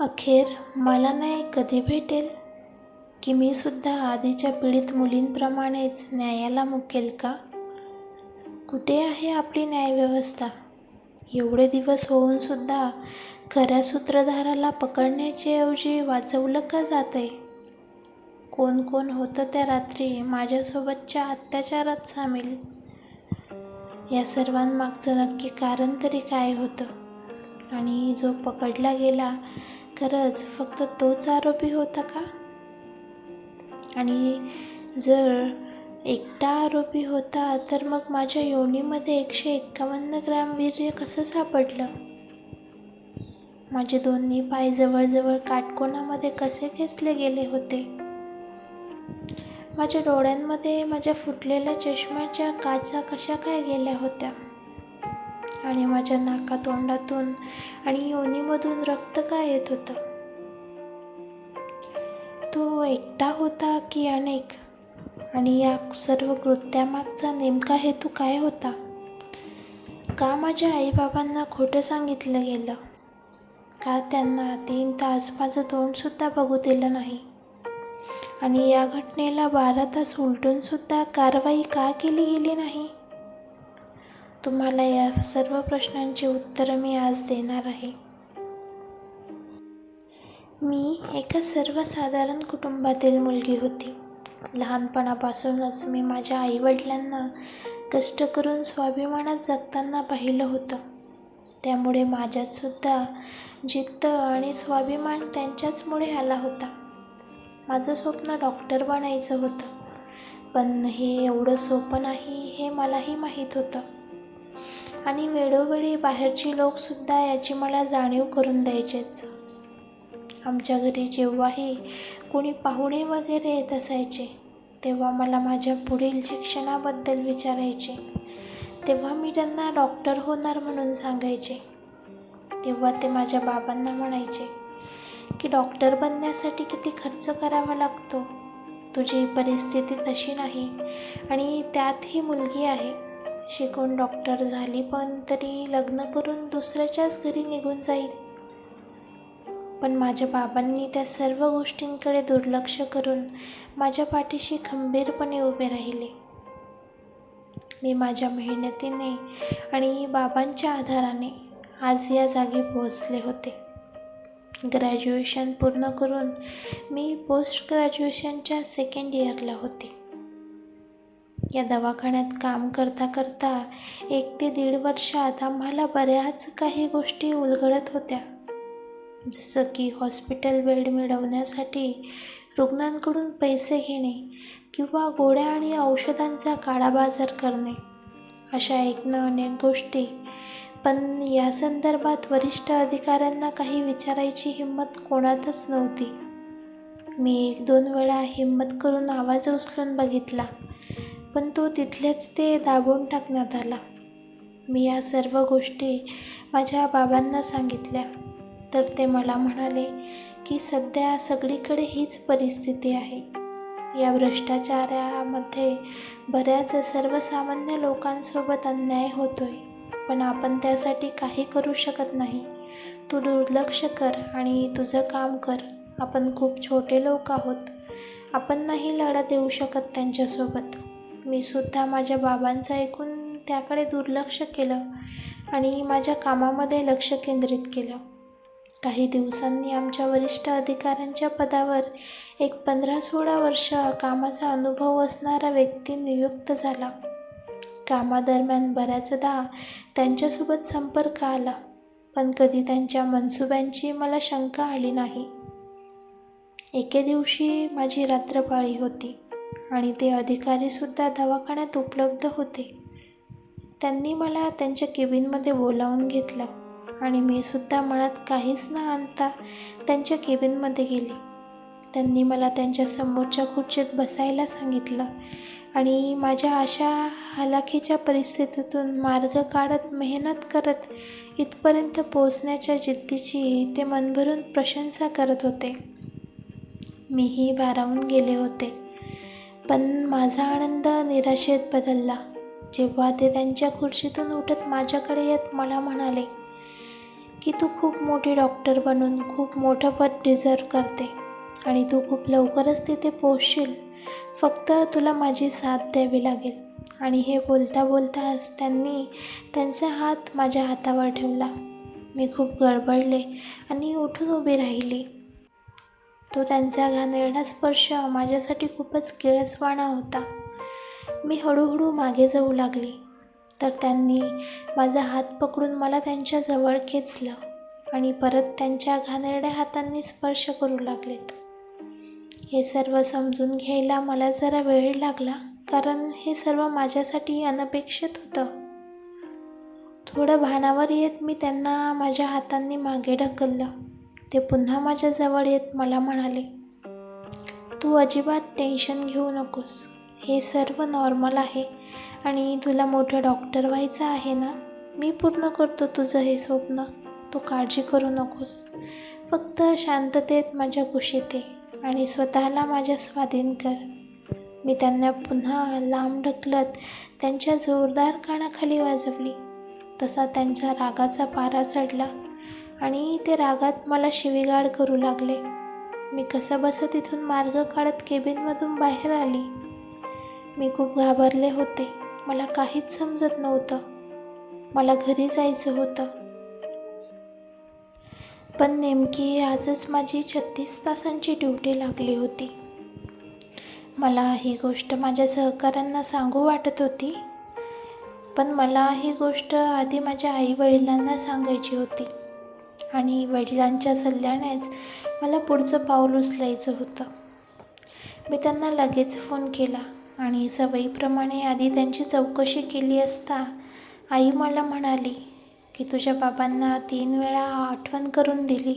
अखेर मला नाही कधी भेटेल? की मी सुद्धा आधीच्या पीडित मुलींप्रमाणेच न्यायाला मुकेल का? कुठे आहे आपली न्यायव्यवस्था? एवढे दिवस होऊन सुद्धा खऱ्या सूत्रधाराला पकडण्याच्या ऐवजी वाचवलं का जात आहे कोण कोण होतं त्या रात्री माझ्यासोबतच्या अत्याचारात सामील? या सर्वांमागचं नक्की कारण तरी काय होतं? आणि जो पकडला गेला खरंच फक्त तोच आरोपी होता का? आणि जर एकटा आरोपी होता तर मग माझ्या योनीमध्ये एकशे एक्कावन्न ग्रॅम वीर्य कसं सापडलं? माझे दोन्ही पाय जवळजवळ काटकोनामध्ये कसे खेचले गेले होते? माझ्या डोळ्यांमध्ये माझ्या फुटलेल्या चष्म्याच्या काचा कशा काय गेल्या होत्या? आणि माझ्या नाका तोंडातून आणि योनीमधून रक्त का येत होतं? तो एकटा होता की अनेक? आणि या सर्व कृत्यामागचा नेमका हेतू काय होता? का माझ्या आईबाबांना खोटं सांगितलं गेलं? का त्यांना तीन तास माझं तोंडसुद्धा बघू दिलं नाही? आणि या घटनेला बारा तास उलटूनसुद्धा कारवाई का केली गेली नाही? तुम्हाला या सर्व प्रश्नांची उत्तरं मी आज देणार आहे. मी एका सर्वसाधारण कुटुंबातील मुलगी होती. लहानपणापासूनच मी माझ्या आईवडिलांना कष्ट करून स्वाभिमानात जगताना पाहिलं होतं. त्यामुळे माझ्यातसुद्धा जिद्द आणि स्वाभिमान त्यांच्याचमुळे आला होता. माझं स्वप्न डॉक्टर बनायचं होतं. पण हे एवढं सोपं नाही हे मलाही माहीत होतं. आणि वेळोवेळी बाहेरची लोकसुद्धा याची मला जाणीव करून द्यायचेच. आमच्या घरी जेव्हाही कोणी पाहुणे वगैरे येत असायचे तेव्हा मला माझ्या पुढील शिक्षणाबद्दल विचारायचे. तेव्हा मी त्यांना डॉक्टर होणार म्हणून सांगायचे. तेव्हा ते माझ्या बाबांना म्हणायचे की डॉक्टर बनण्यासाठी किती खर्च करावा लागतो? तुझी परिस्थिती तशी नाही आणि त्यात ही मुलगी आहे. शिकून डॉक्टर झाली पण तरी लग्न करून दुसऱ्याच्याच घरी निघून जाईल. पण माझ्या बाबांनी त्या सर्व गोष्टींकडे दुर्लक्ष करून माझ्या पाठीशी खंबीरपणे उभे राहिले. मी माझ्या मेहनतीने आणि बाबांच्या आधाराने आज या जागी पोहोचले होते. ग्रॅज्युएशन पूर्ण करून मी पोस्ट ग्रॅज्युएशनच्या सेकंड इयरला होते. या दवाखान्यात काम करता करता एक ते दीड वर्षात आम्हाला बऱ्याच काही गोष्टी उलगडत होत्या. जसं की हॉस्पिटल बेड मिळवण्यासाठी रुग्णांकडून पैसे घेणे किंवा गोळ्या आणि औषधांचा काळाबाजार करणे. अशा ऐकणं अनेक गोष्टी. पण या संदर्भात वरिष्ठ अधिकाऱ्यांना काही विचारायची हिंमत कोणातच नव्हती. मी एक दोन वेळा हिंमत करून आवाज उचलून बघितला. पण तो तिथल्या तिथे दाबून टाकण्यात आला. मी या सर्व गोष्टी माझ्या बाबांना सांगितल्या. तर ते मला म्हणाले की सध्या सगळीकडे हीच परिस्थिती आहे. या भ्रष्टाचारामध्ये बऱ्याच सर्वसामान्य लोकांसोबत अन्याय होतोय. पण आपण त्यासाठी काही करू शकत नाही. तू दुर्लक्ष कर आणि तुझं काम कर. आपण खूप छोटे लोक आहोत. आपण नाही लढा देऊ शकत त्यांच्यासोबत. मी सुद्धा माझ्या बाबांचं ऐकून त्याकडे दुर्लक्ष केलं आणि माझ्या कामामध्ये लक्ष केंद्रित केलं. काही दिवसांनी आमच्या वरिष्ठ अधिकाऱ्यांच्या पदावर एक पंधरा सोळा वर्ष कामाचा अनुभव असणारा व्यक्ती नियुक्त झाला. कामादरम्यान बऱ्याचदा त्यांच्यासोबत संपर्क आला पण कधी त्यांच्या मनसुब्यांची मला शंका आली नाही. एके दिवशी माझी रात्रपाळी होती. आणि ते अधिकारीसुद्धा दवाखान्यात उपलब्ध होते. त्यांनी मला त्यांच्या केबिनमध्ये बोलावून घेतलं आणि मी सुद्धा मनात काहीच न आणता त्यांच्या केबिनमध्ये गेले. त्यांनी मला त्यांच्या समोरच्या खुर्चीत बसायला सांगितलं आणि माझ्या अशा हालाखीच्या परिस्थितीतून मार्ग काढत मेहनत करत इथपर्यंत पोचण्याच्या जिद्दीची ते मनभरून प्रशंसा करत होते. मीही भारावून गेले होते. पण माझा आनंद निराशेत बदलला. जेव्हा ते त्यांच्या खुर्शीतून उठत माझ्याकडे येत मला म्हणाले की तू खूप मोठी डॉक्टर बनून खूप मोठं पद डिझर्व करते आणि तू खूप लवकरच तिथे पोचशील फक्त तुला माझी साथ द्यावी लागेल. आणि हे बोलता बोलताच त्यांनी त्यांचा हात माझ्या हातावर ठेवला. मी खूप गडबडले आणि उठून उभी राहिली. तो त्यांचा घाणेरडा स्पर्श माझ्यासाठी खूपच किळसवाणा होता. मी हळूहळू मागे जाऊ लागली तर त्यांनी माझा हात पकडून मला त्यांच्याजवळ खेचलं आणि परत त्यांच्या घाणेरड्या हातांनी स्पर्श करू लागलेत. हे सर्व समजून घ्यायला मला जरा वेळ लागला कारण हे सर्व माझ्यासाठी अनपेक्षित होतं. थोडं भानावर येत मी त्यांना माझ्या हातांनी मागे ढकललं. ते पुन्हा माझ्याजवळ येत मला म्हणाले तू अजिबात टेन्शन घेऊ नकोस. हे सर्व नॉर्मल आहे आणि तुला मोठं डॉक्टर व्हायचं आहे ना? मी पूर्ण करतो तुझं हे स्वप्न. तू काळजी करू नकोस. फक्त शांततेत माझ्या कुशीत ये आणि स्वतःला माझ्या स्वाधीन कर मी त्यांना पुन्हा लांब ढकलत त्यांच्या जोरदार कानाखाली वाजवली. तसा त्यांच्या रागाचा पारा चढला. आणि ते रागात मला शिवीगाळ करू लागले. मी कसं बसं तिथून मार्ग काढत केबिनमधून बाहेर आली. मी खूप घाबरले होते. मला काहीच समजत नव्हतं. मला घरी जायचं होतं. पण नेमकी आजच माझी छत्तीस तासांची ड्युटी लागली होती. मला ही गोष्ट माझ्या सहकाऱ्यांना सांगू वाटत होती. पण मला ही गोष्ट आधी माझ्या आईवडिलांना सांगायची होती. आणि वडिलांच्या सल्ल्यानेच मला पुढचं पाऊल उचलायचं होतं. मी त्यांना लगेच फोन केला आणि सवयीप्रमाणे आधी त्यांची चौकशी केली असता आई मला म्हणाली की तुझ्या बाबांना तीन वेळा आठवण करून दिली.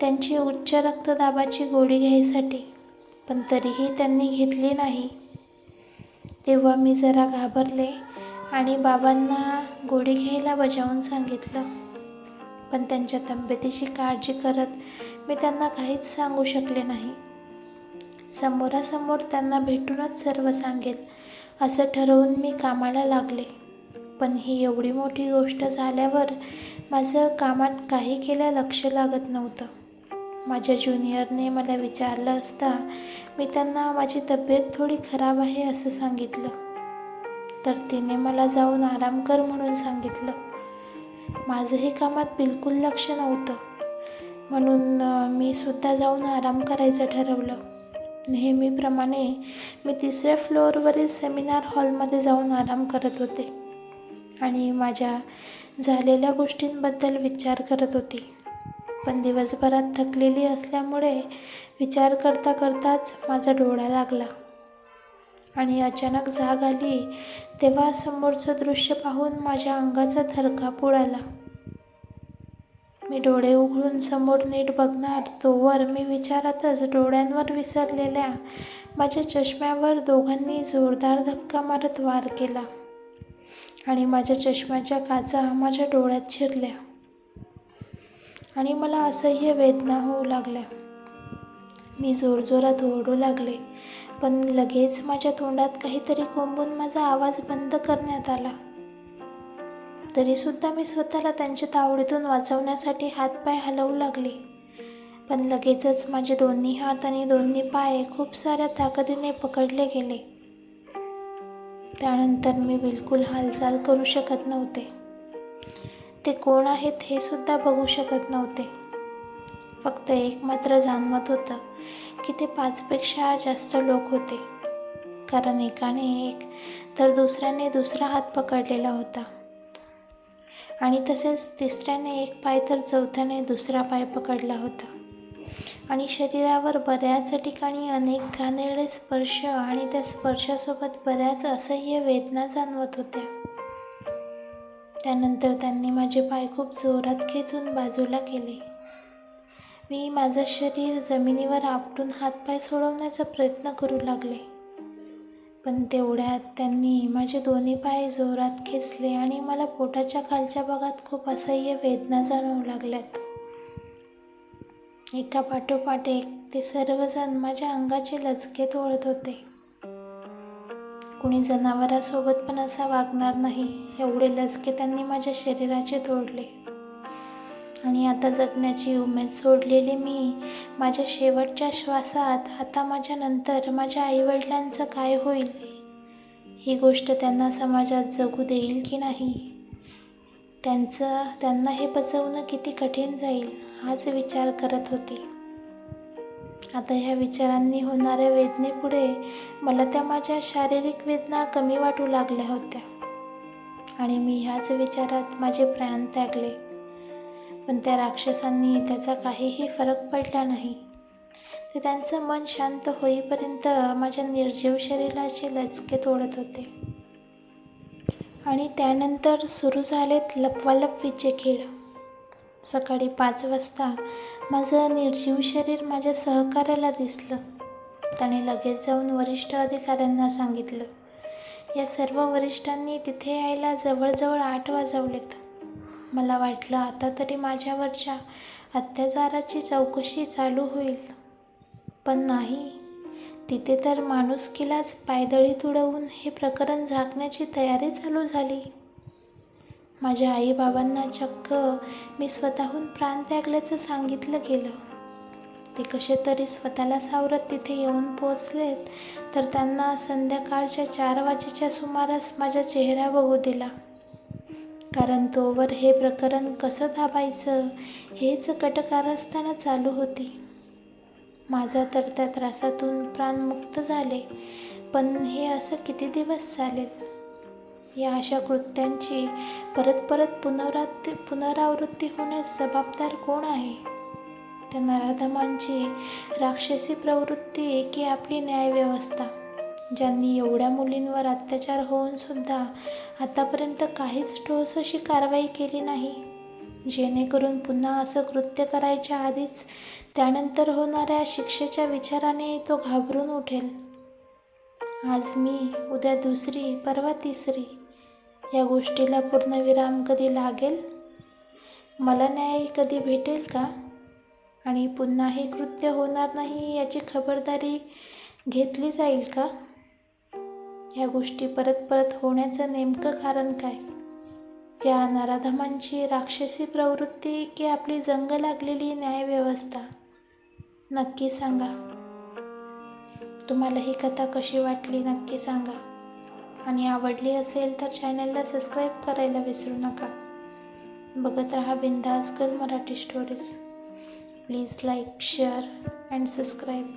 त्यांची उच्च रक्तदाबाची गोळी घ्यायसाठी पण तरीही त्यांनी घेतली नाही. तेव्हा मी जरा घाबरले आणि बाबांना गोळी घ्यायला बजावून सांगितलं पण त्यांच्या तब्येतीची काळजी करत मी त्यांना काहीच सांगू शकले नाही. समोरासमोर त्यांना भेटूनच सर्व सांगेल असं ठरवून मी कामाला लागले. पण ही एवढी मोठी गोष्ट झाल्यावर माझं कामात काही केल्या लक्ष लागत नव्हतं. माझ्या ज्युनियरने मला विचारलं असता मी त्यांना माझी तब्येत थोडी खराब आहे असं सांगितलं. तर तिने मला जाऊन आराम कर म्हणून सांगितलं. माझंही कामात बिलकुल लक्ष नव्हतं. म्हणून मी सुद्धा जाऊन आराम करायचं ठरवलं. नेहमीप्रमाणे मी तिसऱ्या फ्लोअरवरील सेमिनार हॉलमध्ये जाऊन आराम करत होते आणि माझ्या झालेल्या गोष्टींबद्दल विचार करत होती. पण दिवसभरात थकलेली असल्यामुळे विचार करता करताच माझा डोळा लागला. आणि अचानक जाग आली तेव्हा समोरचं दृश्य पाहून माझ्या अंगाचा थरका पुडाला मी डोळे उघडून समोर नीट बघणार तोवर मी विचारातच डोळ्यांवर विसरलेल्या माझ्या चष्म्यावर दोघांनी जोरदार धक्का मारत वार केला आणि माझ्या चष्म्याच्या काचा माझ्या डोळ्यात शिरल्या आणि मला असह्य वेदना होऊ लागल्या. मी जोरजोरात ओरडू लागले. पण लगेच माझ्या तोंडात काहीतरी कोंबून माझा आवाज बंद करण्यात आला. तरीसुद्धा मी स्वतःला त्यांच्या तावडीतून वाचवण्यासाठी हातपाय हलवू लागले. पण लगेचच माझे दोन्ही हात आणि दोन्ही पाय खूप साऱ्या ताकदीने पकडले गेले. त्यानंतर मी बिलकुल हालचाल करू शकत नव्हते. ते कोण आहेत हे सुद्धा बघू शकत नव्हते. फक्त एक मात्र जाणवत होतं की ते पाचपेक्षा जास्त लोक होते. कारण एकाने एक तर दुसऱ्याने दुसरा हात पकडलेला होता. आणि तसेच तिसऱ्याने एक पाय तर चौथ्याने दुसरा पाय पकडला होता. आणि शरीरावर बऱ्याच ठिकाणी अनेक घाणेरडे स्पर्श आणि त्या स्पर्शासोबत बऱ्याच असह्य वेदना जाणवत होत्या. त्यानंतर त्यांनी माझे पाय खूप जोरात खेचून बाजूला केले. मी माझं शरीर जमिनीवर आपटून हातपाय सोडवण्याचा प्रयत्न करू लागले. पण तेवढ्यात त्यांनी माझे दोन्ही पाय जोरात खेचले आणि मला पोटाच्या खालच्या भागात खूप असह्य वेदना जाणवू लागल्यात. एका पाठोपाठ एक ते सर्वजण माझ्या अंगाचे लचके तोडत होते. कुणी जनावरासोबत पण असा वागणार नाही एवढे लचके त्यांनी माझ्या शरीराचे तोडले. आणि आता जगण्याची उमेद सोडलेली मी. माझ्या शेवटच्या श्वासात आता माझ्या नंतर माझ्या आईवडिलांचं काय होईल? ही गोष्ट त्यांना समाजात जगू देईल की नाही? त्यांचं त्यांना हे पचवणं किती कठीण जाईल हाच विचार करत होती. आता ह्या विचारांनी होणाऱ्या वेदनेपुढे मला त्या माझ्या शारीरिक वेदना कमी वाटू लागल्या होत्या. आणि मी ह्याच विचारात माझे प्राण त्यागले. पण त्या राक्षसांनी त्याचा काहीही फरक पडला नाही. ते त्यांचं मन शांत होईपर्यंत माझ्या निर्जीव शरीराचे लचके तोडत होते. आणि त्यानंतर सुरू झालेत लपवालपवीचे खेळ. सकाळी पाच वाजता माझं निर्जीव शरीर माझ्या सहकार्याला दिसलं. त्याने लगेच जाऊन वरिष्ठ अधिकाऱ्यांना सांगितलं. या सर्व वरिष्ठांनी तिथे यायला जवळजवळ आठ वाजवलेत. मला वाटलं आता तरी माझ्यावरच्या अत्याचाराची चौकशी चालू होईल. पण नाही. तिथे तर माणुसकीलाच पायदळी तुडवून हे प्रकरण झाकण्याची तयारी चालू झाली. माझ्या आईबाबांना चक्क मी स्वतःहून प्राण त्यागल्याचं सांगितलं गेलं. ते कसे तरी स्वतःला सावरत तिथे येऊन पोचलेत तर त्यांना संध्याकाळच्या चार वाजेच्या सुमारास माझा चेहरा बघू दिला. कारण तोवर हे प्रकरण कसं थांबायचं? हेच कटकारस्थानं चालू होती. माझा तर त्या त्रासातून प्राणमुक्त झाले. पण हे असं किती दिवस चालेल? या अशा कृत्यांची परत परत पुनरावृत्ती पुनरावृत्ती होण्यास जबाबदार कोण आहे? त्या नराधमांची राक्षसी प्रवृत्ती की आपली न्यायव्यवस्था. ज्यांनी एवढ्या मुलींवर अत्याचार होऊन सुद्धा आतापर्यंत काहीच ठोस अशी कारवाई केली नाही. जेणेकरून पुन्हा असं कृत्य करायच्या आधीच त्यानंतर होणाऱ्या शिक्षेच्या विचाराने तो घाबरून उठेल. आज मी उद्या दुसरी परवा तिसरी या गोष्टीला पूर्णविराम कधी लागेल? मला न्याय कधी भेटेल का? आणि पुन्हा हे कृत्य होणार नाही याची खबरदारी घेतली जाईल का? ह्या गोष्टी परत परत होण्याचं नेमकं कारण काय? या नराधमांची राक्षसी प्रवृत्ती की आपली जंग लागलेली न्यायव्यवस्था? नक्की सांगा. तुम्हाला ही कथा कशी वाटली नक्की सांगा. आणि आवडली असेल तर चॅनलला सबस्क्राईब करायला विसरू नका. बघत रहा बिंदास girl Marathi stories please like share and subscribe